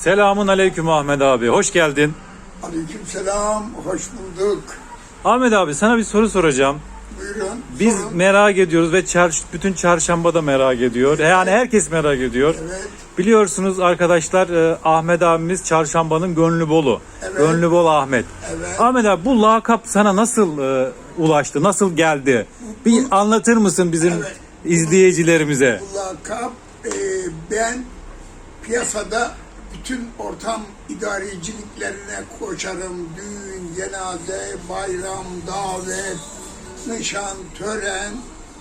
Selamun aleyküm Ahmet abi. Hoş geldin. Aleykümselam, hoş bulduk. Ahmet abi sana bir soru soracağım. Buyurun. Biz sorun. merak ediyoruz ve çarş, bütün çarşamba da merak ediyor. Yani herkes merak ediyor. Evet, Biliyorsunuz arkadaşlar e, Ahmet abimiz çarşambanın gönlü bolu. Evet. Gönlü bol Ahmet. Evet. Ahmet abi bu lakap sana nasıl e, ulaştı? Nasıl geldi? Bir anlatır mısın bizim Evet. izleyicilerimize? bu lakap e, ben piyasada bütün ortam idareciliklerine koşarım. Düğün, cenaze, bayram, davet, nişan, tören,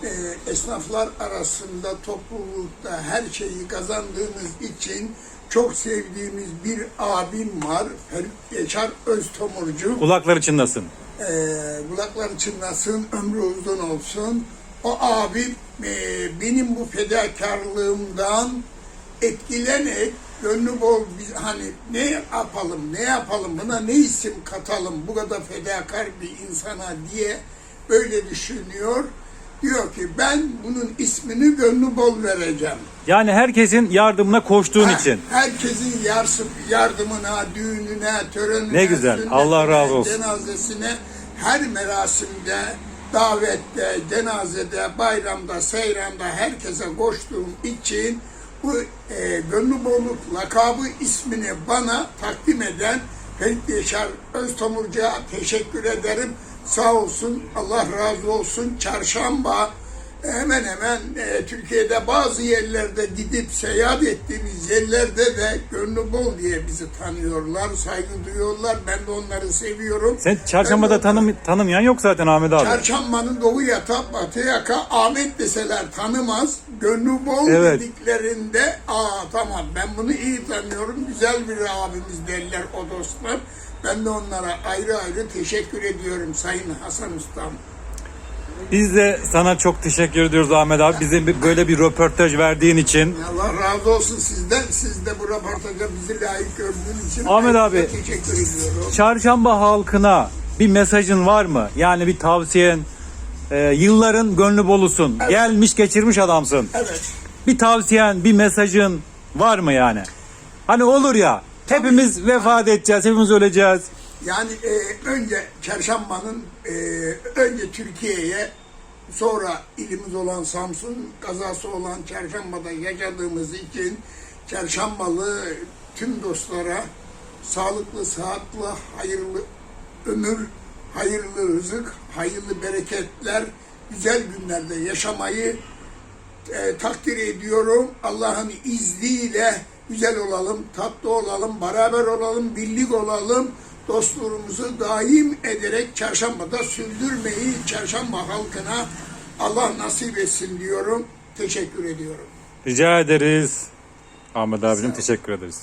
e, esnaflar arasında toplulukta her şeyi kazandığımız için çok sevdiğimiz bir abim var. Ferit Yaşar Öztomurcu. Kulakları çınlasın. e, kulakları çınlasın, ömrü uzun olsun. O abim e, benim bu fedakarlığımdan etkilenerek gönlü bol biz hani ne yapalım ne yapalım buna ne isim katalım bu kadar fedakar bir insana diye böyle düşünüyor. Diyor ki ben bunun ismini gönlü bol vereceğim. Yani herkesin yardımına koştuğun Ha, için. Herkesin yarsı, yardımına, düğününe, törenine, Ne güzel. sünnetine, Allah razı olsun. Cenazesine, her merasimde, davette, cenazede, bayramda, seyranda herkese koştuğum için bu e, Gönlü Bolluk lakabı ismini bana takdim eden Ferit Yaşar Öztomurcu'ya teşekkür ederim. Sağ olsun, Allah razı olsun. Çarşamba hemen hemen e, Türkiye'de bazı yerlerde gidip seyahat ettiğimiz yerlerde de gönlü bol diye bizi tanıyorlar, saygı duyuyorlar. Ben de onları seviyorum. Sen çarşambada tanım, tanımayan yok zaten Ahmet abi. Çarşambanın doğu yata, batı yaka Ahmet deseler tanımaz. Gönlü bol Evet. dediklerinde aa tamam ben bunu iyi tanıyorum. Güzel bir abimiz derler o dostlar. Ben de onlara ayrı ayrı teşekkür ediyorum Sayın Hasan Ustam. Biz de sana çok teşekkür ediyoruz Ahmet abi. Bize böyle bir röportaj verdiğin için. Allah razı olsun sizden. Siz de bu röportaja bizi layık gördüğünüz için Ahmet abi. teşekkür ediyorum. Çarşamba halkına bir mesajın var mı? Yani bir tavsiyen. Ee, yılların gönlü bolusun. Gelmiş geçirmiş adamsın. Evet. Bir tavsiyen, bir mesajın var mı yani? Hani olur ya. Hepimiz vefat edeceğiz, hepimiz öleceğiz. Yani e, önce Çarşamba'nın e, önce Türkiye'ye sonra ilimiz olan Samsun kazası olan Çarşamba'da yaşadığımız için Çarşambalı tüm dostlara sağlıklı, sıhhatli, hayırlı ömür, hayırlı rızık, hayırlı bereketler, güzel günlerde yaşamayı e, takdir ediyorum. Allah'ın izniyle güzel olalım, tatlı olalım, beraber olalım, birlik olalım. Dostluğumuzu daim ederek çarşambada sürdürmeyi çarşamba halkına Allah nasip etsin diyorum. Teşekkür ediyorum. Rica ederiz. Ahmet abicim teşekkür ederiz.